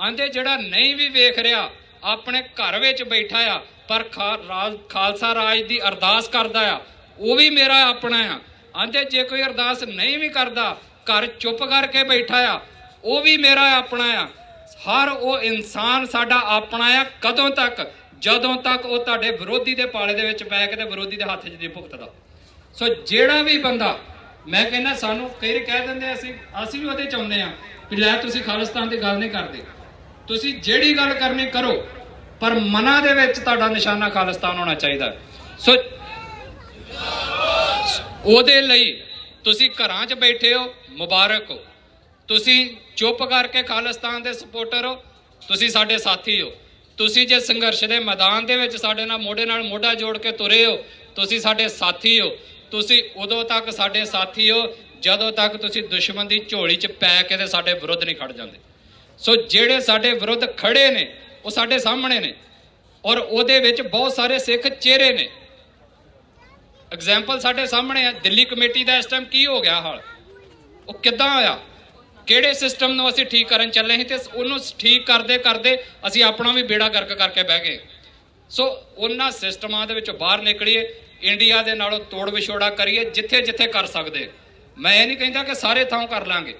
ਆਂਦੇ, ਜਿਹੜਾ ਨਹੀਂ ਵੀ ਵੇਖ ਰਿਹਾ, ਆਪਣੇ ਘਰ ਵਿੱਚ ਬੈਠਾ ਆ, ਪਰ ਰਾਜ- ਖਾਲਸਾ ਰਾਜ ਦੀ ਅਰਦਾਸ ਕਰਦਾ ਆ, ਉਹ ਵੀ ਮੇਰਾ ਆਪਣਾ ਆ। ਆਂਦੇ, ਜੇ ਕੋਈ ਅਰਦਾਸ ਨਹੀਂ ਵੀ ਕਰਦਾ, ਘਰ ਚੁੱਪ ਕਰਕੇ ਬੈਠਾ ਆ, ਉਹ ਵੀ ਮੇਰਾ ਆਪਣਾ ਆ। ਹਰ ਉਹ ਇਨਸਾਨ ਸਾਡਾ ਆਪਣਾ ਆ, ਕਦੋਂ ਤੱਕ? ਜਦੋਂ ਤੱਕ ਉਹ ਤੁਹਾਡੇ ਵਿਰੋਧੀ ਦੇ ਪਾਲੇ ਦੇ ਵਿੱਚ ਪੈ ਕੇ ਤੇ ਵਿਰੋਧੀ ਦੇ ਹੱਥ 'ਚ ਨਹੀਂ ਭੁਗਤਦਾ। ਸੋ ਜਿਹੜਾ ਵੀ ਬੰਦਾ, ਮੈਂ ਕਹਿੰਦਾ, ਸਾਨੂੰ ਕਈ ਵਾਰੀ ਕਹਿ ਦਿੰਦੇ ਅਸੀਂ ਅਸੀਂ ਵੀ ਉਹਦੇ ਚਾਹੁੰਦੇ ਆ, ਵੀ ਲੈ ਤੁਸੀਂ ਖਾਲਿਸਤਾਨ ਦੀ ਗੱਲ ਨਹੀਂ ਕਰਦੇ। ਤੁਸੀਂ ਜਿਹੜੀ ਗੱਲ ਕਰਨੀ ਕਰੋ, ਪਰ ਮਨਾਂ ਦੇ ਵਿੱਚ ਤੁਹਾਡਾ ਨਿਸ਼ਾਨਾ ਖਾਲਿਸਤਾਨ ਹੋਣਾ ਚਾਹੀਦਾ। ਸੋ ਉਹਦੇ ਲਈ ਤੁਸੀਂ ਘਰਾਂ 'ਚ ਬੈਠੇ ਹੋ, ਮੁਬਾਰਕ ਹੋ। ਤੁਸੀਂ ਚੁੱਪ ਕਰਕੇ ਖਾਲਿਸਤਾਨ ਦੇ ਸਪੋਰਟਰ ਹੋ, ਤੁਸੀਂ ਸਾਡੇ ਸਾਥੀ ਹੋ। ਤੁਸੀਂ ਜੇ ਸੰਘਰਸ਼ ਦੇ ਮੈਦਾਨ ਦੇ ਵਿੱਚ ਸਾਡੇ ਨਾਲ ਮੋਢੇ ਨਾਲ ਮੋਢਾ ਜੋੜ ਕੇ ਤੁਰੇ ਹੋ, ਤੁਸੀਂ ਸਾਡੇ ਸਾਥੀ ਹੋ। ਤੁਸੀਂ ਉਦੋਂ ਤੱਕ ਸਾਡੇ ਸਾਥੀ ਹੋ, ਜਦੋਂ ਤੱਕ ਤੁਸੀਂ ਦੁਸ਼ਮਣ ਦੀ ਝੋਲੀ 'ਚ ਪੈ ਕੇ ਤੇ ਸਾਡੇ ਵਿਰੁੱਧ ਨਹੀਂ ਖੜ ਜਾਂਦੇ। ਸੋ ਜਿਹੜੇ ਸਾਡੇ ਵਿਰੁੱਧ ਖੜੇ ਨੇ, ਉਹ ਸਾਡੇ ਸਾਹਮਣੇ ਨੇ ਔਰ ਉਹਦੇ ਵਿੱਚ ਬਹੁਤ ਸਾਰੇ ਸਿੱਖ ਚਿਹਰੇ ਨੇ। ਐਗਜ਼ਾਮਪਲ ਸਾਡੇ ਸਾਹਮਣੇ ਆ, ਦਿੱਲੀ ਕਮੇਟੀ ਦਾ ਇਸ ਟਾਈਮ ਕੀ ਹੋ ਗਿਆ ਹਾਲ? ਉਹ ਕਿੱਦਾਂ ਹੋਇਆ ਕਿਹੜੇ ਸਿਸਟਮ ਨੂੰ ਅਸੀਂ ਠੀਕ ਕਰਨ ਚੱਲੇ ਸੀ ਤੇ ਉਹਨੂੰ ਠੀਕ ਕਰਦੇ ਕਰਦੇ ਅਸੀਂ ਆਪਣਾ ਵੀ ਬੇੜਾ ਗਰਕ ਕਰਕੇ ਬਹਿ ਗਏ। ਸੋ ਉਹਨਾਂ ਸਿਸਟਮਾਂ ਦੇ ਵਿੱਚੋਂ ਬਾਹਰ ਨਿਕਲੀਏ, ਇੰਡੀਆ ਦੇ ਨਾਲੋਂ ਤੋੜ ਵਿਛੋੜਾ ਕਰੀਏ, ਜਿੱਥੇ ਜਿੱਥੇ ਕਰ ਸਕਦੇ। ਮੈਂ ਇਹ ਨਹੀਂ ਕਹਿੰਦਾ ਕਿ ਸਾਰੇ ਥਾਂ ਕਰ ਲਾਂਗੇ।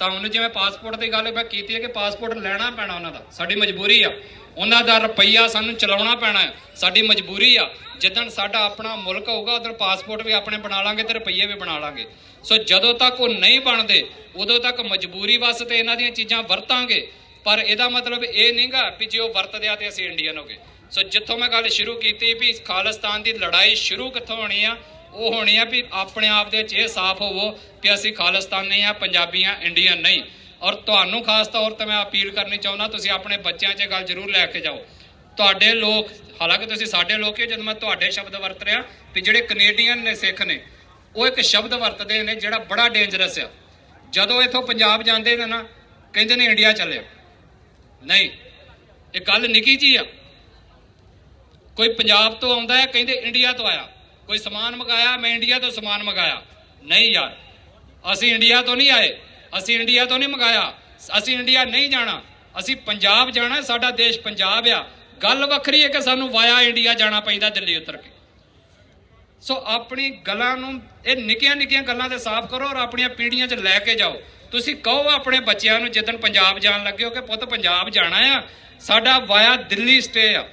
ਤਾਂ ਉਹਨੂੰ ਜਿਵੇਂ ਪਾਸਪੋਰਟ ਦੀ ਗੱਲ ਮੈਂ ਕੀਤੀ ਹੈ ਕਿ ਪਾਸਪੋਰਟ ਲੈਣਾ ਪੈਣਾ ਉਹਨਾਂ ਦਾ, ਸਾਡੀ ਮਜਬੂਰੀ ਆ। ਉਹਨਾਂ ਦਾ ਰੁਪਈਆ ਸਾਨੂੰ ਚਲਾਉਣਾ ਪੈਣਾ ਹੈ, ਸਾਡੀ ਮਜਬੂਰੀ ਆ। ਜਿੱਦਣ ਸਾਡਾ ਆਪਣਾ ਮੁਲਕ ਹੋਊਗਾ ਉਦੋਂ ਪਾਸਪੋਰਟ ਵੀ ਆਪਣੇ ਬਣਾ ਲਾਂਗੇ ਤੇ ਰੁਪਈਏ ਵੀ ਬਣਾ ਲਾਂਗੇ। ਸੋ ਜਦੋਂ ਤੱਕ ਉਹ ਨਹੀਂ ਬਣਦੇ, ਉਦੋਂ ਤੱਕ ਮਜਬੂਰੀ ਵਾਸਤੇ ਇਹਨਾਂ ਦੀਆਂ ਚੀਜ਼ਾਂ ਵਰਤਾਂਗੇ। ਪਰ ਇਹਦਾ ਮਤਲਬ ਇਹ ਨਹੀਂਗਾ ਵੀ ਜੇ ਉਹ ਵਰਤਦੇ ਆ ਤੇ ਅਸੀਂ ਇੰਡੀਅਨ ਹੋ ਗਏ। ਸੋ ਜਿੱਥੋਂ ਮੈਂ ਗੱਲ ਸ਼ੁਰੂ ਕੀਤੀ ਵੀ ਖਾਲਿਸਤਾਨ ਦੀ ਲੜਾਈ ਸ਼ੁਰੂ ਕਿੱਥੋਂ ਹੋਣੀ ਆ ਉਹ ਹੋਣੀ ਆ ਵੀ ਆਪਣੇ ਆਪ ਦੇ ਵਿੱਚ ਇਹ ਸਾਫ਼ ਹੋਵੋ ਕਿ ਅਸੀਂ ਖਾਲਿਸਤਾਨੀ ਆ ਪੰਜਾਬੀਆਂ ਇੰਡੀਅਨ ਨਹੀਂ। ਔਰ ਤੁਹਾਨੂੰ ਖਾਸ ਤੌਰ ਤੇ ਮੈਂ ਅਪੀਲ ਕਰਨੀ ਚਾਹੁੰਦਾ, ਤੁਸੀਂ ਆਪਣੇ ਬੱਚਿਆਂ 'ਚ ਗੱਲ ਜ਼ਰੂਰ ਲੈ ਕੇ ਜਾਓ। ਤੁਹਾਡੇ ਲੋਕ, ਹਾਲਾਂਕਿ ਤੁਸੀਂ ਸਾਡੇ ਲੋਕ ਹੋ ਜਦੋਂ ਮੈਂ ਤੁਹਾਡੇ ਸ਼ਬਦ ਵਰਤ ਰਿਹਾ ਵੀ ਜਿਹੜੇ ਕੈਨੇਡੀਅਨ ਨੇ, ਸਿੱਖ ਨੇ, ਉਹ ਇੱਕ ਸ਼ਬਦ ਵਰਤਦੇ ਨੇ ਜਿਹੜਾ ਬੜਾ ਡੇਂਜਰਸ ਆ। ਜਦੋਂ ਇਥੋਂ ਪੰਜਾਬ ਜਾਂਦੇ ਨੇ ਨਾ, ਕਹਿੰਦੇ ਨੇ ਇੰਡੀਆ ਚੱਲਿਆ। ਨਹੀਂ, ਇਹ ਗੱਲ ਨਿੱਕੀ ਜੀ ਆ। ਕੋਈ ਪੰਜਾਬ ਤੋਂ ਆਉਂਦਾ ਹੈ, ਕਹਿੰਦੇ ਇੰਡੀਆ ਤੋਂ ਆਇਆ। ਕੋਈ ਸਮਾਨ ਮੰਗਾਇਆ, ਮੈਂ ਇੰਡੀਆ ਤੋਂ ਸਮਾਨ ਮੰਗਾਇਆ। ਨਹੀਂ ਯਾਰ, ਅਸੀਂ ਇੰਡੀਆ ਤੋਂ ਨਹੀਂ ਆਏ, ਅਸੀਂ ਇੰਡੀਆ ਤੋਂ ਨਹੀਂ ਮੰਗਾਇਆ, ਅਸੀਂ ਇੰਡੀਆ ਨਹੀਂ ਜਾਣਾ, ਅਸੀਂ ਪੰਜਾਬ ਜਾਣਾ, ਸਾਡਾ ਦੇਸ਼ ਪੰਜਾਬ ਆ। ਗੱਲ ਵੱਖਰੀ ਹੈ ਕਿ ਸਾਨੂੰ ਵਾਇਆ ਇੰਡੀਆ ਜਾਣਾ ਪੈਂਦਾ ਦਿੱਲੀ ਉਤਰ ਕੇ। ਸੋ ਆਪਣੀ ਗੱਲਾਂ ਨੂੰ, ਇਹ ਨਿੱਕੀਆਂ ਨਿੱਕੀਆਂ ਗੱਲਾਂ ਤੇ ਸਾਫ਼ ਕਰੋ ਔਰ ਆਪਣੀਆਂ ਪੀੜ੍ਹੀਆਂ 'ਚ ਲੈ ਕੇ ਜਾਓ। ਤੁਸੀਂ ਕਹੋ ਆਪਣੇ ਬੱਚਿਆਂ ਨੂੰ ਜਿੱਦਣ ਪੰਜਾਬ ਜਾਣ ਲੱਗੇ ਹੋ ਕਿ ਪੁੱਤ ਪੰਜਾਬ ਜਾਣਾ ਆ, ਸਾਡਾ ਵਾਇਆ ਦਿੱਲੀ ਸਟੇ ਆ।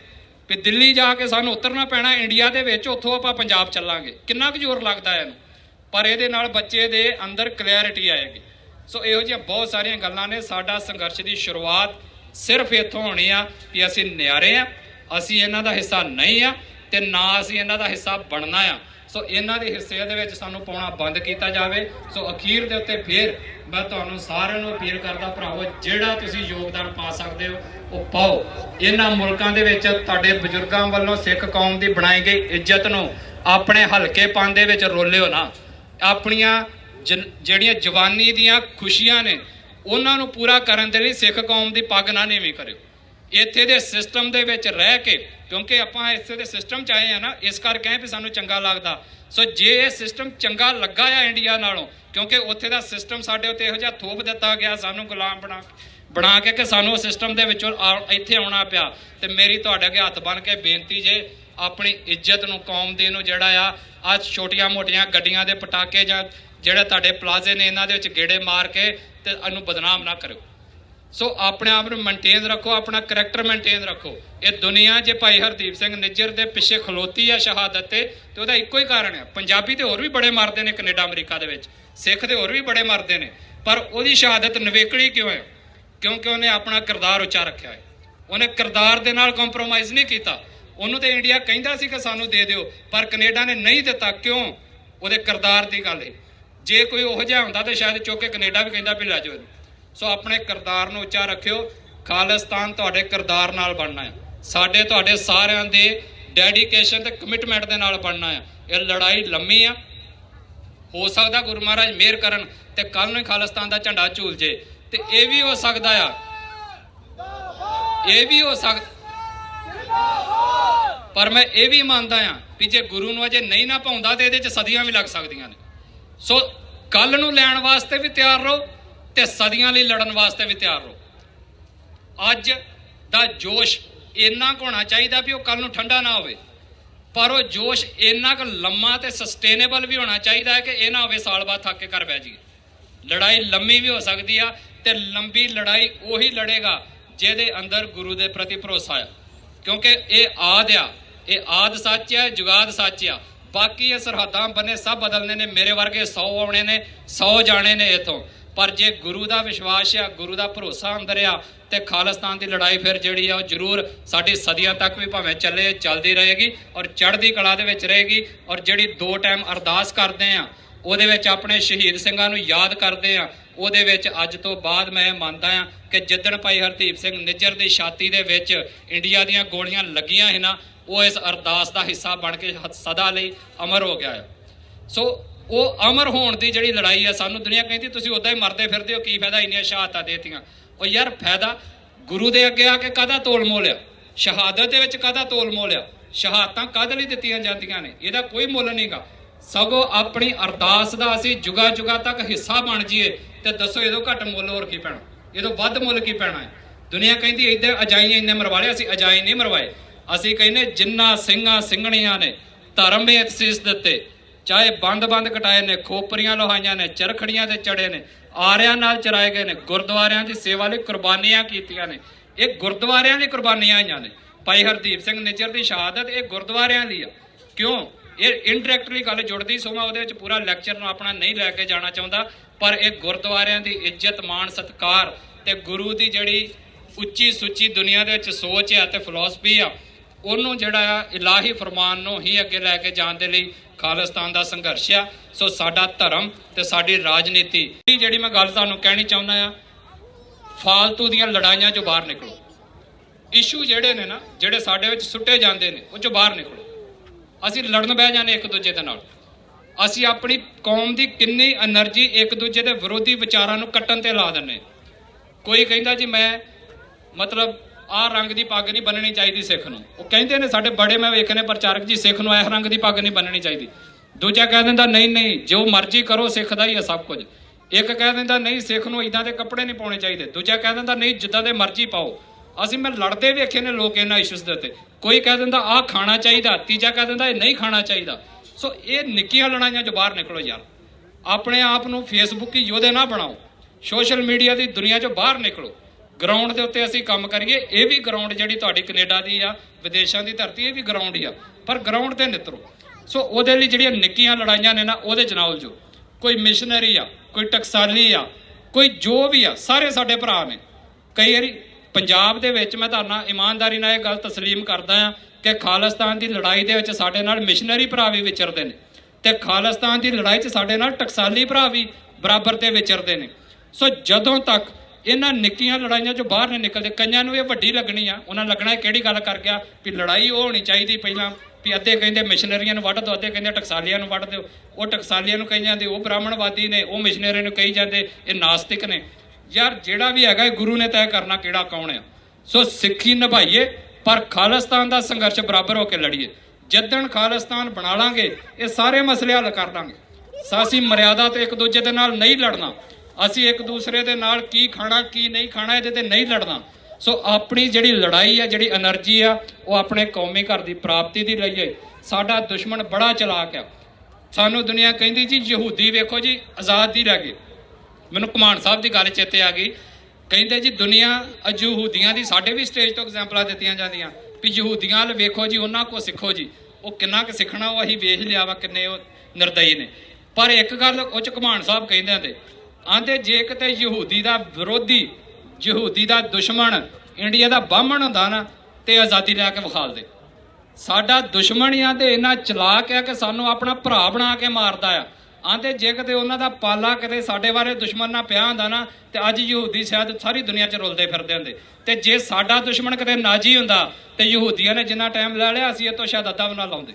ਵੀ ਦਿੱਲੀ ਜਾ ਕੇ ਸਾਨੂੰ ਉਤਰਨਾ ਪੈਣਾ, ਇੰਡੀਆ ਦੇ ਵਿੱਚ ਉੱਥੋਂ ਆਪਾਂ ਪੰਜਾਬ ਚੱਲਾਂਗੇ। ਕਿੰਨਾ ਕੁ ਜ਼ੋਰ ਲੱਗਦਾ ਹੈ ਇਹਨੂੰ? ਪਰ ਇਹਦੇ ਨਾਲ ਬੱਚੇ ਦੇ ਅੰਦਰ ਕਲੈਰਿਟੀ ਆਏਗੀ। ਸੋ ਇਹੋ ਜਿਹੀਆਂ ਬਹੁਤ ਸਾਰੀਆਂ ਗੱਲਾਂ ਨੇ। ਸਾਡਾ ਸੰਘਰਸ਼ ਦੀ ਸ਼ੁਰੂਆਤ ਸਿਰਫ ਇੱਥੋਂ ਹੋਣੀ ਆ ਕਿ ਅਸੀਂ ਨਿਆਰੇ ਆ, ਅਸੀਂ ਇਹਨਾਂ ਦਾ ਹਿੱਸਾ ਨਹੀਂ ਆ ਤੇ ਨਾ ਅਸੀਂ ਇਹਨਾਂ ਦਾ ਹਿੱਸਾ ਬਣਨਾ ਆ। ਸੋ ਇਹਨਾਂ ਦੇ ਹਿੱਸੇ ਦੇ ਵਿੱਚ ਸਾਨੂੰ ਪਾਉਣਾ ਬੰਦ ਕੀਤਾ ਜਾਵੇ। ਸੋ ਅਖੀਰ ਦੇ ਉੱਤੇ ਫੇਰ ਮੈਂ ਤੁਹਾਨੂੰ ਸਾਰਿਆਂ ਨੂੰ ਅਪੀਲ ਕਰਦਾ, ਭਰਾਵੋ, ਜਿਹੜਾ ਤੁਸੀਂ ਯੋਗਦਾਨ ਪਾ ਸਕਦੇ ਹੋ, ਉਹ ਪਾਓ। ਇਹਨਾਂ ਮੁਲਕਾਂ ਦੇ ਵਿੱਚ ਤੁਹਾਡੇ ਬਜ਼ੁਰਗਾਂ ਵੱਲੋਂ ਸਿੱਖ ਕੌਮ ਦੀ ਬਣਾਈ ਗਈ ਇੱਜ਼ਤ ਨੂੰ ਆਪਣੇ ਹਲਕੇ ਪਾਣ ਦੇ ਵਿੱਚ ਰੋਲਿਓ ਨਾ। ਆਪਣੀਆਂ ਜਨ- ਜਿਹੜੀਆਂ ਜਵਾਨੀ ਦੀਆਂ ਖੁਸ਼ੀਆਂ ਨੇ, ਉਹਨਾਂ ਨੂੰ ਪੂਰਾ ਕਰਨ ਦੇ ਲਈ ਸਿੱਖ ਕੌਮ ਦੀ ਪੱਗ ਨਾ ਨੀਵੀਂ ਕਰਿਓ। ਇੱਥੇ ਦੇ ਸਿਸਟਮ ਦੇ ਵਿੱਚ ਰਹਿ ਕੇ, ਕਿਉਂਕਿ ਆਪਾਂ ਇੱਥੇ ਦੇ ਸਿਸਟਮ ਚ ਆਏ ਆ ਨਾ, ਇਸ ਕਰਕੇ ਆਏ ਵੀ ਸਾਨੂੰ ਚੰਗਾ ਲੱਗਦਾ। ਸੋ ਜੇ ਇਹ ਸਿਸਟਮ ਚੰਗਾ ਲੱਗਾ ਆ ਇੰਡੀਆ ਨਾਲੋਂ, ਕਿਉਂਕਿ ਉੱਥੇ ਦਾ ਸਿਸਟਮ ਸਾਡੇ ਉੱਤੇ ਇਹੋ ਜਿਹਾ ਥੋਪ ਦਿੱਤਾ ਗਿਆ, ਸਾਨੂੰ ਗੁਲਾਮ ਬਣਾ ਬਣਾ ਕੇ ਕਿ ਸਾਨੂੰ ਉਹ ਸਿਸਟਮ ਦੇ ਵਿੱਚੋਂ ਆ- ਇੱਥੇ ਆਉਣਾ ਪਿਆ। ਤੇ ਮੇਰੀ ਤੁਹਾਡੇ ਅੱਗੇ ਹੱਥ ਬਣ ਕੇ ਬੇਨਤੀ ਜੇ ਆਪਣੀ ਇੱਜ਼ਤ ਨੂੰ, ਕੌਮ ਦੀ ਨੂੰ ਜਿਹੜਾ ਆ ਆ ਛੋਟੀਆਂ ਮੋਟੀਆਂ ਗੱਡੀਆਂ ਦੇ ਪਟਾਕੇ ਜਾਂ ਜਿਹੜੇ ਤੁਹਾਡੇ ਪਲਾਜ਼ੇ ਨੇ, ਇਹਨਾਂ ਦੇ ਵਿੱਚ ਗੇੜੇ ਮਾਰ ਕੇ ਤੇ ਇਹਨੂੰ ਬਦਨਾਮ ਨਾ ਕਰਿਓ। ਸੋ ਆਪਣੇ ਆਪ ਨੂੰ ਮੇਨਟੇਨ ਰੱਖੋ, ਆਪਣਾ ਕਰੈਕਟਰ ਮੇਨਟੇਨ ਰੱਖੋ। ਇਹ ਦੁਨੀਆ ਜੇ ਭਾਈ ਹਰਦੀਪ ਸਿੰਘ ਨਿੱਜਰ ਦੇ ਪਿੱਛੇ ਖਲੋਤੀ ਆ ਸ਼ਹਾਦਤ ਤੇ ਤੇ ਉਹਦਾ ਇੱਕੋ ਹੀ ਕਾਰਨ ਹੈ ਪੰਜਾਬੀ ਤੇ ਹੋਰ ਵੀ ਬੜੇ ਮਰਦੇ ਨੇ ਕੈਨੇਡਾ, ਅਮਰੀਕਾ ਦੇ ਵਿੱਚ। ਸਿੱਖ ਤੇ ਹੋਰ ਵੀ ਬੜੇ ਮਰਦੇ ਨੇ। ਪਰ ਉਹਦੀ ਸ਼ਹਾਦਤ ਨਵੇਕਲੀ ਕਿਉਂ ਹੈ? ਕਿਉਂਕਿ ਉਹਨੇ ਆਪਣਾ ਕਿਰਦਾਰ ਉੱਚਾ ਰੱਖਿਆ ਹੈ। ਉਹਨੇ ਕਿਰਦਾਰ ਦੇ ਨਾਲ ਕੰਪਰੋਮਾਈਜ਼ ਨਹੀਂ ਕੀਤਾ। ਉਹਨੂੰ ਤੇ ਇੰਡੀਆ ਕਹਿੰਦਾ ਸੀ ਕਿ ਸਾਨੂੰ ਦੇ ਦਿਓ, ਪਰ ਕੈਨੇਡਾ ਨੇ ਨਹੀਂ ਦਿੱਤਾ। ਕਿਉਂ? ਉਹਦੇ ਕਿਰਦਾਰ ਦੀ ਗੱਲ ਹੈ ਜੇ ਕੋਈ ਉਹ ਜਿਹਾ ਹੁੰਦਾ ਤਾਂ ਸ਼ਾਇਦ ਚੁੱਕ ਕੇ ਕੈਨੇਡਾ ਵੀ ਕਹਿੰਦਾ ਵੀ ਲੈ ਜਾਓ ਸੋ ਆਪਣੇ ਕਿਰਦਾਰ ਨੂੰ ਉੱਚਾ ਰੱਖਿਓ। ਖਾਲਿਸਤਾਨ ਤੁਹਾਡੇ ਕਿਰਦਾਰ ਨਾਲ ਬਣਨਾ ਹੈ। ਸਾਡੇ ਤੁਹਾਡੇ ਸਾਰਿਆਂ ਦੇ ਡੈਡੀਕੇਸ਼ਨ ਤੇ ਕਮਿਟਮੈਂਟ ਦੇ ਨਾਲ ਬਣਨਾ ਹੈ। ਇਹ ਲੜਾਈ ਲੰਮੀ ਆ। ਹੋ ਸਕਦਾ ਗੁਰੂ ਮਹਾਰਾਜ ਮਿਹਰ ਕਰਨ ਤੇ ਕੱਲ ਨੂੰ ਖਾਲਿਸਤਾਨ ਦਾ ਝੰਡਾ ਝੂਲ ਜੇ। ਤੇ ਇਹ ਵੀ ਹੋ ਸਕਦਾ ਆ। ਇਹ ਵੀ ਹੋ ਸਕਦਾ ਪਰ ਮੈਂ ਇਹ ਵੀ ਮੰਨਦਾ ਆ ਵੀ ਜੇ ਗੁਰੂ ਨੂੰ ਅਜੇ ਨਹੀਂ ਨਾ ਪਾਉਂਦਾ ਤੇ ਇਹਦੇ ਚ ਸਦੀਆਂ ਵੀ ਲੱਗ ਸਕਦੀਆਂ ਨੇ। ਸੋ ਕੱਲ ਨੂੰ ਲੈਣ ਵਾਸਤੇ ਵੀ ਤਿਆਰ ਰਹੋ। ਤੇ ਸਦੀਆਂ ਲਈ ਲੜਨ ਵਾਸਤੇ ਵੀ ਤਿਆਰ ਰਹੋ। ਅੱਜ ਦਾ ਜੋਸ਼ ਇੰਨਾ ਕੁ ਹੋਣਾ ਚਾਹੀਦਾ ਵੀ ਉਹ ਕੱਲ ਨੂੰ ਠੰਡਾ ਨਾ ਹੋਵੇ। ਪਰ ਉਹ ਜੋਸ਼ ਇੰਨਾ ਕੁ ਲੰਮਾ ਤੇ ਸਸਟੇਨੇਬਲ ਵੀ ਹੋਣਾ ਚਾਹੀਦਾ ਹੈ ਕਿ ਇਹ ਨਾ ਹੋਵੇ ਸਾਲ ਬਾਅਦ ਥੱਕ ਕੇ ਘਰ ਬਹਿ ਜਾਈਏ। ਲੜਾਈ ਲੰਮੀ ਵੀ ਹੋ ਸਕਦੀ ਆ ਤੇ ਲੰਬੀ ਲੜਾਈ ਉਹੀ ਲੜੇਗਾ ਜਿਹਦੇ ਅੰਦਰ ਗੁਰੂ ਦੇ ਪ੍ਰਤੀ ਭਰੋਸਾ ਆ। ਕਿਉਂਕਿ ਇਹ ਆਦ ਆ, ਇਹ ਆਦ ਸੱਚ ਆ ਜੁਗਾਦ ਸੱਚ ਆ। ਬਾਕੀ ਇਹ ਸਰਹੱਦਾਂ ਬੰਨੇ ਸਭ ਬਦਲਨੇ ਨੇ, ਮੇਰੇ ਵਰਗੇ 100 ਆਉਣੇ ਨੇ 100 ਜਾਣੇ ਨੇ ਇਥੋਂ। ਪਰ ਜੇ ਗੁਰੂ ਦਾ ਵਿਸ਼ਵਾਸ ਆ, ਗੁਰੂ ਦਾ ਭਰੋਸਾ ਅੰਦਰ ਆ ਤੇ ਖਾਲਿਸਤਾਨ ਦੀ ਲੜਾਈ ਫਿਰ ਜਿਹੜੀ ਆ ਉਹ ਜ਼ਰੂਰ ਸਾਡੀ ਸਦੀਆਂ ਤੱਕ ਵੀ ਭਾਵੇਂ ਚੱਲੇ, ਚੱਲਦੀ ਰਹੇਗੀ ਔਰ ਚੜ੍ਹਦੀ ਕਲਾ ਦੇ ਵਿੱਚ ਰਹੇਗੀ ਔਰ ਜਿਹੜੀ ਦੋ ਟਾਈਮ ਅਰਦਾਸ ਕਰਦੇ ਆ, ਉਹਦੇ ਵਿੱਚ ਆਪਣੇ ਸ਼ਹੀਦ ਸਿੰਘਾਂ ਨੂੰ ਯਾਦ ਕਰਦੇ ਆ, ਉਹਦੇ ਵਿੱਚ ਅੱਜ ਤੋਂ ਬਾਅਦ ਮੈਂ ਇਹ ਮੰਨਦਾ ਆ ਕਿ ਜਿੱਦਣ ਭਾਈ ਹਰਦੀਪ ਸਿੰਘ ਨਿੱਜਰ ਦੀ ਛਾਤੀ ਦੇ ਵਿੱਚ ਇੰਡੀਆ ਦੀਆਂ ਗੋਲੀਆਂ ਲੱਗੀਆਂ ਸੀ ਨਾ, ਉਹ ਇਸ ਅਰਦਾਸ ਦਾ ਹਿੱਸਾ ਬਣ ਕੇ ਸਦਾ ਲਈ ਅਮਰ ਹੋ ਗਿਆ ਹੈ ਸੋ ਉਹ ਅਮਰ ਹੋਣ ਦੀ ਜਿਹੜੀ ਲੜਾਈ ਆ, ਸਾਨੂੰ ਦੁਨੀਆ ਕਹਿੰਦੀ, ਤੁਸੀਂ ਉਦਾਂ ਹੀ ਮਰਦੇ ਫਿਰਦੇ ਹੋ, ਕੀ ਫਾਇਦਾ? ਇੰਨੀਆਂ ਸ਼ਹਾਦਤਾਂ ਦੇਤੀਆਂ। ਉਹ ਯਾਰ ਫਾਇਦਾ ਗੁਰੂ ਦੇ ਅੱਗੇ ਆ ਕੇ ਕਾਹਦਾ ਤੋਲ ਮੋਲ ਆ? ਸ਼ਹਾਦਤ ਦੇ ਵਿੱਚ ਕਾਹਦਾ ਤੋਲ ਮੋਲ ਆ? ਸ਼ਹਾਦਤਾਂ ਕਾਹਦੇ ਲਈ ਦਿੱਤੀਆਂ ਜਾਂਦੀਆਂ ਨੇ? ਇਹਦਾ ਕੋਈ ਮੁੱਲ ਨਹੀਂਗਾ ਸਗੋਂ ਆਪਣੀ ਅਰਦਾਸ ਦਾ ਅਸੀਂ ਜੁਗਾ ਜੁਗਾ ਤੱਕ ਹਿੱਸਾ ਬਣ ਜਾਈਏ, ਤੇ ਦੱਸੋ ਇਹਦੋਂ ਘੱਟ ਮੁੱਲ ਹੋਰ ਕੀ ਪੈਣਾ? ਇਹਦੋਂ ਵੱਧ ਮੁੱਲ ਕੀ ਪੈਣਾ ਹੈ? ਦੁਨੀਆ ਕਹਿੰਦੀ, ਇੱਧਰ ਅਜਾਈ, ਇੰਨੇ ਮਰਵਾਲੇ, ਅਸੀਂ ਅਜਾਈ ਨਹੀਂ ਮਰਵਾਏ। ਅਸੀਂ ਕਹਿੰਦੇ, ਜਿੰਨਾ ਸਿੰਘਾਂ ਸਿੰਘਣੀਆਂ ਨੇ, ਧਰਮ ਏਤ ਅਸੀਸ ਦਿੱਤੇ ਚਾਹੇ ਬੰਦ-ਬੰਦ ਕਟਾਏ ਨੇ, ਖੋਪਰੀਆਂ ਲੋਹਾਈਆਂ ਨੇ, ਚਰਖੜੀਆਂ ਤੇ ਚੜੇ ਨੇ, ਆਰਿਆਂ ਨਾਲ ਚਰਾਏ ਗਏ ਨੇ, ਗੁਰਦੁਆਰਿਆਂ ਦੀ ਸੇਵਾ ਲਈ ਕੁਰਬਾਨੀਆਂ ਕੀਤੀਆਂ ਨੇ। ਇਹ ਗੁਰਦੁਆਰਿਆਂ ਲਈ ਕੁਰਬਾਨੀਆਂ ਆਈਆਂ ਨੇ। ਭਾਈ ਹਰਦੀਪ ਸਿੰਘ ਨਿੱਜਰ ਦੀ ਸ਼ਹਾਦਤ ਇਹ ਗੁਰਦੁਆਰਿਆਂ ਲਈ ਆ। ਕਿਉਂ? ਇਹ ਇਨਡਾਇਰੈਕਟਲੀ ਗੱਲ ਜੁੜਦੀ ਸੋ ਮੈਂ ਉਹਦੇ ਵਿੱਚ ਪੂਰਾ ਲੈਕਚਰ ਨੂੰ ਆਪਣਾ ਨਹੀਂ ਲੈ ਕੇ ਜਾਣਾ ਚਾਹੁੰਦਾ, ਪਰ ਇਹ ਗੁਰਦੁਆਰਿਆਂ ਦੀ ਇੱਜ਼ਤ, ਮਾਣ, ਸਤਕਾਰ ਤੇ ਗੁਰੂ ਦੀ ਜਿਹੜੀ ਉੱਚੀ ਸੁੱਚੀ ਦੁਨੀਆ ਦੇ ਵਿੱਚ ਸੋਚ ਆ ਤੇ ਫਿਲਾਸਫੀ ਆ, ਉਹਨੂੰ ਜਿਹੜਾ ਆ ਇਲਾਹੀ ਫਰਮਾਨ ਨੂੰ ਹੀ ਅੱਗੇ ਲੈ ਕੇ ਜਾਣ ਦੇ ਲਈ ਖਾਲਿਸਤਾਨ ਦਾ ਸੰਘਰਸ਼ ਆ। ਸੋ ਸਾਡਾ ਧਰਮ ਤੇ ਸਾਡੀ ਰਾਜਨੀਤੀ ਜਿਹੜੀ ਮੈਂ ਗੱਲ ਤੁਹਾਨੂੰ ਕਹਿਣੀ ਚਾਹੁੰਦਾ ਆ, ਫਾਲਤੂ ਦੀਆਂ ਲੜਾਈਆਂ ਚੋਂ ਬਾਹਰ ਨਿਕਲੋ। ਇਸ਼ੂ ਜਿਹੜੇ ਨੇ ਨਾ, ਜਿਹੜੇ ਸਾਡੇ ਵਿੱਚ ਸੁੱਟੇ ਜਾਂਦੇ ਨੇ, ਉਹ ਚੋਂ ਬਾਹਰ ਨਿਕਲੋ। ਅਸੀਂ ਲੜਨ ਬਹਿ ਜਾਂਦੇ ਇੱਕ ਦੂਜੇ ਦੇ ਨਾਲ। ਅਸੀਂ ਆਪਣੀ ਕੌਮ ਦੀ ਕਿੰਨੀ એનર્ਜੀ ਇੱਕ ਦੂਜੇ ਦੇ ਵਿਰੋਧੀ ਵਿਚਾਰਾਂ ਨੂੰ ਕੱਟਣ ਤੇ ਲਾ ਦਿੰਨੇ ਕੋਈ ਕਹਿੰਦਾ ਜੀ ਮੈਂ ਮਤਲਬ ਆਹ ਰੰਗ ਦੀ ਪੱਗ ਨਹੀਂ ਬੰਨਣੀ ਚਾਹੀਦੀ ਸਿੱਖ ਨੂੰ। ਉਹ ਕਹਿੰਦੇ ਨੇ ਸਾਡੇ ਬੜੇ ਮੈਂ ਵੇਖਨੇ ਪ੍ਰਚਾਰਕ ਜੀ, ਸਿੱਖ ਨੂੰ ਇਹ ਰੰਗ ਦੀ ਪੱਗ ਨਹੀਂ ਬੰਨਣੀ ਚਾਹੀਦੀ। ਦੂਜਾ ਕਹਿ ਦਿੰਦਾ, ਨਹੀਂ ਨਹੀਂ, ਜੋ ਮਰਜ਼ੀ ਕਰੋ, ਸਿੱਖ ਦਾ ਹੀ ਹੈ ਸਭ ਕੁਝ। ਇੱਕ ਕਹਿ ਦਿੰਦਾ, ਨਹੀਂ, ਸਿੱਖ ਨੂੰ ਇਦਾਂ ਦੇ ਕੱਪੜੇ ਨਹੀਂ ਪਾਉਣੇ ਚਾਹੀਦੇ। ਦੂਜਾ ਕਹਿ ਦਿੰਦਾ, ਨਹੀਂ, ਜਿੱਦਾਂ ਦੇ ਮਰਜ਼ੀ ਪਾਓ। ਅਸੀਂ ਮੈਂ ਲੜਦੇ ਵੇਖੇ ਨੇ ਲੋਕ ਇਹਨਾਂ ਇਸ਼ੂਸ ਦੇ ਉੱਤੇ। ਕੋਈ ਕਹਿ ਦਿੰਦਾ, ਆਹ ਖਾਣਾ ਚਾਹੀਦਾ। ਤੀਜਾ ਕਹਿ ਦਿੰਦਾ, ਇਹ ਨਹੀਂ ਖਾਣਾ ਚਾਹੀਦਾ। ਸੋ ਇਹ ਨਿੱਕੀਆਂ ਲੜਾਈਆਂ ਚੋਂ ਬਾਹਰ ਨਿਕਲੋ ਯਾਰ। ਆਪਣੇ ਆਪ ਨੂੰ ਫੇਸਬੁੱਕੀ ਯੋਧੇ ਨਾ ਬਣਾਓ। ਸੋਸ਼ਲ ਮੀਡੀਆ ਦੀ ਦੁਨੀਆ ਚੋਂ ਬਾਹਰ ਨਿਕਲੋ। ਗਰਾਊਂਡ ਦੇ ਉੱਤੇ ਅਸੀਂ ਕੰਮ ਕਰੀਏ, ਇਹ ਵੀ ਗਰਾਊਂਡ ਜਿਹੜੀ ਤੁਹਾਡੀ ਕੈਨੇਡਾ ਦੀ ਆ, ਵਿਦੇਸ਼ਾਂ ਦੀ ਧਰਤੀ, ਇਹ ਵੀ ਗਰਾਊਂਡ ਹੀ ਆ। ਪਰ ਗਰਾਊਂਡ ਤੇ ਨਿਤਰੋ। ਸੋ ਉਹਦੇ ਲਈ ਜਿਹੜੀਆਂ ਨਿੱਕੀਆਂ ਲੜਾਈਆਂ ਨੇ ਨਾ, ਉਹਦੇ ਚ ਨਾ ਉਲਝੋ। ਕੋਈ ਮਿਸ਼ਨਰੀ ਆ, ਕੋਈ ਟਕਸਾਲੀ ਆ, ਕੋਈ ਜੋ ਵੀ ਆ, ਸਾਰੇ ਸਾਡੇ ਭਰਾ ਨੇ। ਕਈ ਵਾਰੀ ਪੰਜਾਬ ਦੇ ਵਿੱਚ ਮੈਂ ਤੁਹਾਨੂੰ ਇਮਾਨਦਾਰੀ ਨਾਲ ਇਹ ਗੱਲ ਤਸਲੀਮ ਕਰਦਾ ਆ ਕਿ ਖਾਲਿਸਤਾਨ ਦੀ ਲੜਾਈ ਦੇ ਵਿੱਚ ਸਾਡੇ ਨਾਲ ਮਿਸ਼ਨਰੀ ਭਰਾ ਵੀ ਵਿਚਰਦੇ ਨੇ ਤੇ ਖਾਲਿਸਤਾਨ ਦੀ ਲੜਾਈ 'ਚ ਸਾਡੇ ਨਾਲ ਟਕਸਾਲੀ ਭਰਾ ਵੀ ਬਰਾਬਰ ਤੇ ਵਿਚਰਦੇ ਨੇ। ਸੋ ਜਦੋਂ ਤੱਕ ਇਹਨਾਂ ਨਿੱਕੀਆਂ ਲੜਾਈਆਂ 'ਚੋਂ ਬਾਹਰ ਨਹੀਂ ਨਿਕਲਦੇ। ਕਈਆਂ ਨੂੰ ਇਹ ਵੱਡੀ ਲੱਗਣੀ ਆ। ਉਹਨਾਂ ਲੱਗਣਾ ਕਿਹੜੀ ਗੱਲ ਕਰ ਗਿਆ ਵੀ ਲੜਾਈ ਉਹ ਹੋਣੀ ਚਾਹੀਦੀ ਪਹਿਲਾਂ ਵੀ ਅੱਧੇ ਕਹਿੰਦੇ ਮਿਸ਼ਨਰੀਆਂ ਨੂੰ ਵੱਢ ਦਿਓ ਅੱਧੇ ਕਹਿੰਦੇ ਟਕਸਾਲੀਆਂ ਨੂੰ ਵੱਢ ਦਿਓ। ਉਹ ਟਕਸਾਲੀਆਂ ਨੂੰ ਕਹੀ ਜਾਂਦੇ, ਉਹ ਬ੍ਰਾਹਮਣਵਾਦੀ ਨੇ, ਉਹ ਮਿਸ਼ਨਰੀ ਨੂੰ ਕਹੀ ਜਾਂਦੇ, ਇਹ ਨਾਸਤਿਕ ਨੇ। ਯਾਰ ਜਿਹੜਾ ਵੀ ਹੈਗਾ ਇਹ ਗੁਰੂ ਨੇ ਤੈਅ ਕਰਨਾ ਕਿਹੜਾ ਕੌਣ ਆ। ਸੋ ਸਿੱਖੀ ਨਿਭਾਈਏ, ਪਰ ਖਾਲਿਸਤਾਨ ਦਾ ਸੰਘਰਸ਼ ਬਰਾਬਰ ਹੋ ਕੇ ਲੜੀਏ। ਜਿੱਦਣ ਖਾਲਿਸਤਾਨ ਬਣਾ ਲਾਂਗੇ, ਇਹ ਸਾਰੇ ਮਸਲੇ ਹੱਲ ਕਰ ਦਾਂਗੇ। ਸਾਸੀ ਮਰਿਆਦਾ ਤੇ ਇੱਕ ਦੂਜੇ ਦੇ ਨਾਲ ਨਹੀਂ ਲੜਨਾ। ਅਸੀਂ ਇੱਕ ਦੂਸਰੇ ਦੇ ਨਾਲ ਕੀ ਖਾਣਾ, ਕੀ ਨਹੀਂ ਖਾਣਾ, ਇਹਦੇ ਤੇ ਨਹੀਂ ਲੜਨਾ। ਸੋ ਆਪਣੀ ਜਿਹੜੀ ਲੜਾਈ ਆ, ਜਿਹੜੀ એનર્ਜੀ ਆ, ਉਹ ਆਪਣੇ ਕੌਮੀ ਘਰ ਦੀ ਪ੍ਰਾਪਤੀ ਦੀ ਲਈ ਹੈ। ਸਾਡਾ ਦੁਸ਼ਮਣ ਬੜਾ ਚਲਾਕ ਆ। ਸਾਨੂੰ ਦੁਨੀਆ ਕਹਿੰਦੀ ਜੀ, ਯਹੂਦੀ ਵੇਖੋ ਜੀ, ਆਜ਼ਾਦ ਦੀ ਰਹਿ ਗਏ। ਮੈਨੂੰ ਕਮਾਨ ਸਾਹਿਬ ਦੀ ਗੱਲ ਚੇਤੇ ਆ ਗਈ। ਕਹਿੰਦੇ ਜੀ, ਦੁਨੀਆ ਅਜੂਹੂਦੀਆਂ ਦੀ ਸਾਡੇ ਵੀ ਸਟੇਜ ਤੋਂ ਐਗਜ਼ਾਮਪਲਾਂ ਦਿੱਤੀਆਂ ਜਾਂਦੀਆਂ। ਵੀ ਯਹੂਦੀਆਂ ਲ ਵੇਖੋ ਜੀ, ਉਹਨਾਂ ਕੋ ਸਿੱਖੋ ਜੀ। ਉਹ ਕਿੰਨਾ ਕੁ ਸਿੱਖਣਾ, ਉਹ ਅਸੀਂ ਵੇਖ ਲਿਆ ਵਾ, ਕਿੰਨੇ ਉਹ ਨਿਰਦਈ ਨੇ। ਪਰ ਇੱਕ ਗੱਲ ਉਹ ਚ ਕਮਾਨ ਸਾਹਿਬ ਕਹਿੰਦੇ ਆਂਦੇ ਆਂਦੇ ਜੇ ਕਿਤੇ ਯਹੂਦੀ ਦਾ ਵਿਰੋਧੀ, ਯਹੂਦੀ ਦਾ ਦੁਸ਼ਮਣ ਇੰਡੀਆ ਦਾ ਬਾਹਮਣ ਹੁੰਦਾ ਨਾ, ਤੇ ਆਜ਼ਾਦੀ ਲੈ ਕੇ ਵਿਖਾਲ ਦੇ। ਸਾਡਾ ਦੁਸ਼ਮਣ ਹੀ ਆ ਤੇ ਇੰਨਾ ਚਲਾਕ ਆ ਕਿ ਸਾਨੂੰ ਆਪਣਾ ਭਰਾ ਬਣਾ ਕੇ ਮਾਰਦਾ ਆ। ਆਂਦੇ ਜੇ ਕਿਤੇ ਉਹਨਾਂ ਦਾ ਪਾਲਾ ਕਿਤੇ ਸਾਡੇ ਬਾਰੇ ਦੁਸ਼ਮਣ ਨਾਲ ਪਿਆ ਹੁੰਦਾ ਨਾ, ਤੇ ਅੱਜ ਯਹੂਦੀ ਸ਼ਾਇਦ ਸਾਰੀ ਦੁਨੀਆ 'ਚ ਰੁਲਦੇ ਫਿਰਦੇ ਹੁੰਦੇ। ਤੇ ਜੇ ਸਾਡਾ ਦੁਸ਼ਮਣ ਕਿਤੇ ਨਾਜੀ ਹੁੰਦਾ, ਤੇ ਯਹੂਦੀਆਂ ਨੇ ਜਿੰਨਾ ਟਾਈਮ ਲੈ ਲਿਆ, ਅਸੀਂ ਇਹ ਤੋਂ ਸ਼ਾਇਦ ਅੱਧਾ ਵੀ ਨਾ ਲਾਉਂਦੇ।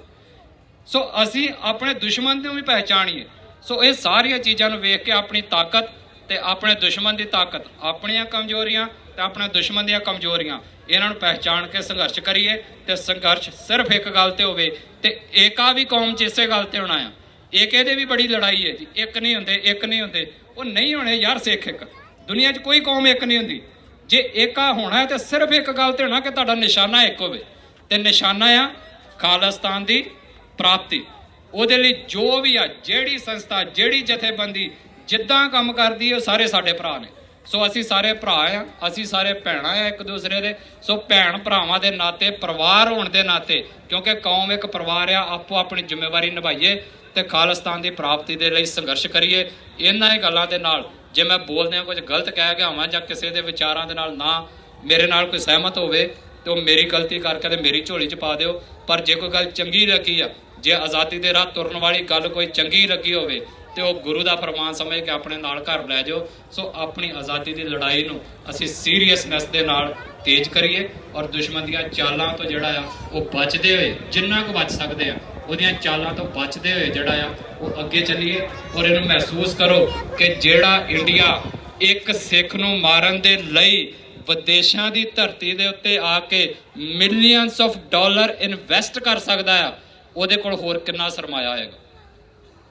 ਸੋ ਅਸੀਂ ਆਪਣੇ ਦੁਸ਼ਮਣ ਨੂੰ ਵੀ ਪਹਿਚਾਣੀਏ। ਸੋ ਇਹ ਸਾਰੀਆਂ ਚੀਜ਼ਾਂ ਨੂੰ ਵੇਖ ਕੇ ਆਪਣੀ ਤਾਕਤ ਤੇ ਆਪਣੇ ਦੁਸ਼ਮਣ ਦੀ ਤਾਕਤ, ਆਪਣੀਆਂ ਕਮਜ਼ੋਰੀਆਂ ਤੇ ਆਪਣੇ ਦੁਸ਼ਮਣ ਦੀਆਂ ਕਮਜ਼ੋਰੀਆਂ, ਇਹਨਾਂ ਨੂੰ ਪਹਿਚਾਣ ਕੇ ਸੰਘਰਸ਼ ਕਰੀਏ ਤੇ ਸੰਘਰਸ਼ ਸਿਰਫ ਇੱਕ ਗੱਲ ਤੇ ਹੋਵੇ ਤੇ ਏਕਾ ਵੀ ਕੌਮ 'ਚ ਇਸੇ ਗੱਲ ਤੇ ਹੋਣਾ ਆ। ਏਕੇ ਦੇ ਵੀ ਬੜੀ ਲੜਾਈ ਹੈ ਜੀ? ਇੱਕ ਨਹੀਂ ਹੁੰਦੇ, ਇੱਕ ਨਹੀਂ ਹੁੰਦੇ। ਉਹ ਨਹੀਂ ਹੋਣੇ ਯਾਰ ਸਿੱਖ ਇੱਕ। ਦੁਨੀਆ 'ਚ ਕੋਈ ਕੌਮ ਇੱਕ ਨਹੀਂ ਹੁੰਦੀ। ਜੇ ਏਕਾ ਹੋਣਾ ਹੈ ਤੇ ਸਿਰਫ ਇੱਕ ਗੱਲ ਤੇ ਹੋਣਾ ਕਿ ਤੁਹਾਡਾ ਨਿਸ਼ਾਨਾ ਇੱਕ ਹੋਵੇ। ਤੇ ਨਿਸ਼ਾਨਾ ਆ ਖਾਲਿਸਤਾਨ ਦੀ ਪ੍ਰਾਪਤੀ। ਉਹਦੇ ਲਈ ਜੋ ਵੀ ਆ, ਜਿਹੜੀ ਸੰਸਥਾ, ਜਿਹੜੀ ਜਥੇਬੰਦੀ ਜਿੱਦਾਂ ਕੰਮ ਕਰਦੀ ਹੈ ਉਹ ਸਾਰੇ ਸਾਡੇ ਭਰਾ ਨੇ। ਸੋ ਅਸੀਂ ਸਾਰੇ ਭਰਾ ਆ, ਅਸੀਂ ਸਾਰੇ ਭੈਣਾਂ ਆ ਇੱਕ ਦੂਸਰੇ ਦੇ। ਸੋ ਭੈਣ ਭਰਾਵਾਂ ਦੇ ਨਾਤੇ, ਪਰਿਵਾਰ ਹੋਣ ਦੇ ਨਾਤੇ, ਕਿਉਂਕਿ ਕੌਮ ਇੱਕ ਪਰਿਵਾਰ ਆ, ਆਪੋ ਆਪਣੀ ਜ਼ਿੰਮੇਵਾਰੀ ਨਿਭਾਈਏ ਤੇ ਖਾਲਿਸਤਾਨ ਦੀ ਪ੍ਰਾਪਤੀ ਦੇ ਲਈ ਸੰਘਰਸ਼ ਕਰੀਏ। ਇਹਨਾਂ ਹੀ ਗੱਲਾਂ ਦੇ ਨਾਲ ਜੇ ਮੈਂ ਬੋਲਦਿਆਂ ਕੁਝ ਗਲਤ ਕਹਿ ਗਿਆ ਹਾਂ ਜਾਂ ਕਿਸੇ ਦੇ ਵਿਚਾਰਾਂ ਦੇ ਨਾਲ ਨਾ ਮੇਰੇ ਨਾਲ ਕੋਈ ਸਹਿਮਤ ਹੋਵੇ, ਤੇ ਉਹ ਮੇਰੀ ਗਲਤੀ ਕਰਕੇ ਤੇ ਮੇਰੀ ਝੋਲੀ 'ਚ ਪਾ ਦਿਓ। ਪਰ ਜੇ ਕੋਈ ਗੱਲ ਚੰਗੀ ਲੱਗੀ ਆ ਜੇ ਆਜ਼ਾਦੀ ਦੇ ਰਾਹ ਤੁਰਨ ਵਾਲੀ ਗੱਲ ਕੋਈ ਚੰਗੀ ਲੱਗੀ ਹੋਵੇ, ਤੇ ਉਹ ਗੁਰੂ ਦਾ ਫਰਮਾਨ ਸਮਝ ਕੇ ਆਪਣੇ ਨਾਲ ਘਰ ਲੈ ਜਾਓ। ਸੋ ਆਪਣੀ ਆਜ਼ਾਦੀ ਦੀ ਲੜਾਈ ਨੂੰ ਅਸੀਂ ਸੀਰੀਅਸਨੈਸ ਦੇ ਨਾਲ ਤੇਜ਼ ਕਰੀਏ ਔਰ ਦੁਸ਼ਮਣ ਦੀਆਂ ਚਾਲਾਂ ਤੋਂ ਜਿਹੜਾ ਆ, ਉਹ ਬਚਦੇ ਹੋਏ, ਜਿੰਨਾ ਕੁ ਬਚ ਸਕਦੇ ਆ, ਉਹਦੀਆਂ ਚਾਲਾਂ ਤੋਂ ਬਚਦੇ ਹੋਏ ਜਿਹੜਾ ਆ, ਉਹ ਅੱਗੇ ਚੱਲੀਏ। ਔਰ ਇਹਨੂੰ ਮਹਿਸੂਸ ਕਰੋ ਕਿ ਜਿਹੜਾ ਇੰਡੀਆ ਇੱਕ ਸਿੱਖ ਨੂੰ ਮਾਰਨ ਦੇ ਲਈ ਵਿਦੇਸ਼ਾਂ ਦੀ ਧਰਤੀ ਦੇ ਉੱਤੇ ਆ ਕੇ ਮਿਲੀਅਨਸ ਆਫ ਡਾਲਰ ਇਨਵੈਸਟ ਕਰ ਸਕਦਾ ਆ ਉਹਦੇ ਕੋਲ ਹੋਰ ਕਿੰਨਾ ਸਰਮਾਇਆ ਹੈਗਾ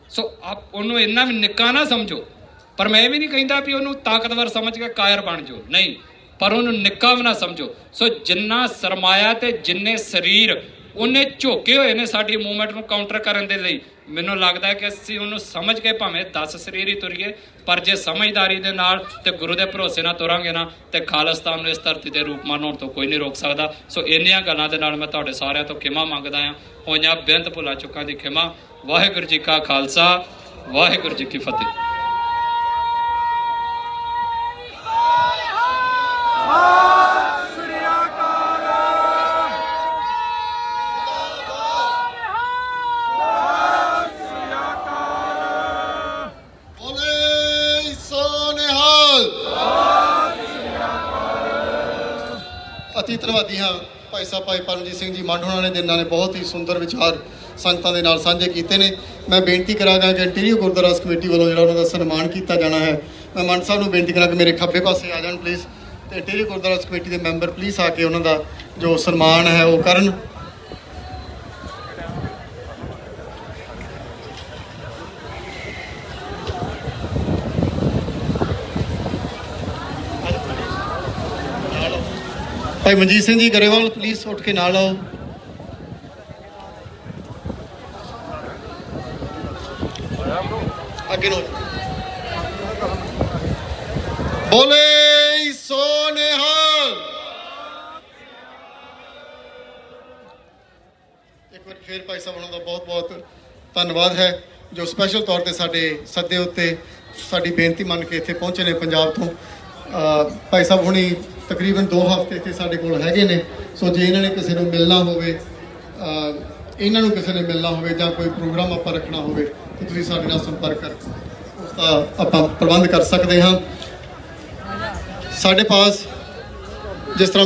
ਸੋ ਆਪ ਉਹਨੂੰ ਇੰਨਾ ਵੀ ਨਿੱਕਾ ਨਾ ਸਮਝੋ। ਪਰ ਮੈਂ ਇਹ ਵੀ ਨਹੀਂ ਕਹਿੰਦਾ ਵੀ ਉਹਨੂੰ ਤਾਕਤਵਰ ਸਮਝ ਕੇ ਕਾਇਰ ਬਣ ਜਾਓ। ਨਹੀਂ, ਪਰ ਉਹਨੂੰ ਨਿੱਕਾ ਵੀ ਨਾ ਸਮਝੋ। ਸੋ ਜਿੰਨਾ ਸਰਮਾਇਆ ਤੇ ਜਿੰਨੇ ਸਰੀਰ ਉਹਨੇ ਝੋਕੇ ਹੋਏ ਨੇ ਸਾਡੀ ਮੂਵਮੈਂਟ ਨੂੰ ਕਾਊਂਟਰ ਕਰਨ ਦੇ ਲਈ। ਮੈਨੂੰ ਲੱਗਦਾ ਹੈ ਕਿ ਅਸੀਂ ਉਹਨੂੰ ਸਮਝ ਕੇ ਭਾਵੇਂ 10 ਸਰੀਰ ਹੀ ਤੁਰੀਏ, ਪਰ ਜੇ ਸਮਝਦਾਰੀ ਦੇ ਨਾਲ ਤੇ ਗੁਰੂ ਦੇ ਭਰੋਸੇ ਨਾਲ ਤੁਰਾਂਗੇ ਨਾ, ਤੇ ਖਾਲਿਸਤਾਨ ਨੂੰ ਇਸ ਧਰਤੀ ਤੇ ਰੂਪਮਾਨ ਹੋਣ ਤੋਂ ਕੋਈ ਨਹੀਂ ਰੋਕ ਸਕਦਾ। ਸੋ ਇੰਨੀਆਂ ਗੱਲਾਂ ਦੇ ਨਾਲ ਮੈਂ ਤੁਹਾਡੇ ਸਾਰਿਆਂ ਤੋਂ ਖਿਮਾ ਮੰਗਦਾ ਹਾਂ। ਹੋਈਆਂ ਬੇਅੰਤ ਭੁਲਾ ਚੁੱਕਾਂ ਦੀ ਖਿਮਾ। ਵਾਹਿਗੁਰੂ ਜੀ ਕਾ ਖਾਲਸਾ, ਵਾਹਿਗੁਰੂ ਜੀ ਕੀ ਫਤਿਹ। ਧੰਨਵਾਦੀ ਹਾਂ ਭਾਈ ਸਾਹਿਬ, ਭਾਈ ਪਰਮਜੀਤ ਸਿੰਘ ਜੀ ਮੰਡ ਹੋਣਾ ਨੇ, ਜਿਨ੍ਹਾਂ ਨੇ ਬਹੁਤ ਹੀ ਸੁੰਦਰ ਵਿਚਾਰ ਸੰਗਤਾਂ ਦੇ ਨਾਲ ਸਾਂਝੇ ਕੀਤੇ ਨੇ। ਮੈਂ ਬੇਨਤੀ ਕਰਾਂਗਾ ਕਿ ਇੰਟੀਰੀਅਰ ਗੁਰਦੁਆਰਾ ਕਮੇਟੀ ਵੱਲੋਂ ਜਿਹੜਾ ਉਹਨਾਂ ਦਾ ਸਨਮਾਨ ਕੀਤਾ ਜਾਣਾ ਹੈ, ਮੈਂ ਮੰਡ ਸਾਹਿਬ ਨੂੰ ਬੇਨਤੀ ਕਰਾਂ ਕਿ ਮੇਰੇ ਖੱਬੇ ਪਾਸੇ ਆ ਜਾਣ ਪਲੀਜ਼ ਤੇ ਇੰਟੀਰੀਅਰ ਗੁਰਦੁਆਰਾ ਕਮੇਟੀ ਦੇ ਮੈਂਬਰ ਪਲੀਜ਼ ਆ ਕੇ ਉਹਨਾਂ ਦਾ ਜੋ ਸਨਮਾਨ ਹੈ, ਉਹ ਕਰਨ। ਭਾਈ ਮਨਜੀਤ ਸਿੰਘ ਜੀ, ਗਰੇਵਾਲ ਪਲੀਜ਼ ਉੱਠ ਕੇ ਨਾਲ ਆਓ। ਅੱਗੇ ਨੂੰ। ਬੋਲੇ ਸੋ ਇੱਕ ਵਾਰ ਫੇਰ ਭਾਈ ਸਾਹਿਬ ਉਹਨਾਂ ਦਾ ਬਹੁਤ ਬਹੁਤ ਧੰਨਵਾਦ ਹੈ, ਜੋ ਸਪੈਸ਼ਲ ਤੌਰ ਤੇ ਸਾਡੇ ਸੱਦੇ ਉੱਤੇ ਸਾਡੀ ਬੇਨਤੀ ਮੰਨ ਕੇ ਇੱਥੇ ਪਹੁੰਚੇ ਨੇ ਪੰਜਾਬ ਤੋਂ। ਭਾਈ ਸਾਹਿਬ ਹੁਣੀ ਤਕਰੀਬਨ 2 ਹਫ਼ਤੇ ਇੱਥੇ ਸਾਡੇ ਕੋਲ ਹੈਗੇ ਨੇ। ਸੋ ਜੇ ਇਹਨਾਂ ਨੇ ਕਿਸੇ ਨੂੰ ਮਿਲਣਾ ਹੋਵੇ ਇਹਨਾਂ ਨੂੰ ਕਿਸੇ ਨੇ ਮਿਲਣਾ ਹੋਵੇ ਜਾਂ ਕੋਈ ਪ੍ਰੋਗਰਾਮ ਆਪਾਂ ਰੱਖਣਾ ਹੋਵੇ, ਤਾਂ ਤੁਸੀਂ ਸਾਡੇ ਨਾਲ ਸੰਪਰਕ ਕਰ ਉਸ ਦਾ ਆਪਾਂ ਪ੍ਰਬੰਧ ਕਰ ਸਕਦੇ ਹਾਂ। ਸਾਡੇ ਪਾਸ ਜਿਸ ਤਰ੍ਹਾਂ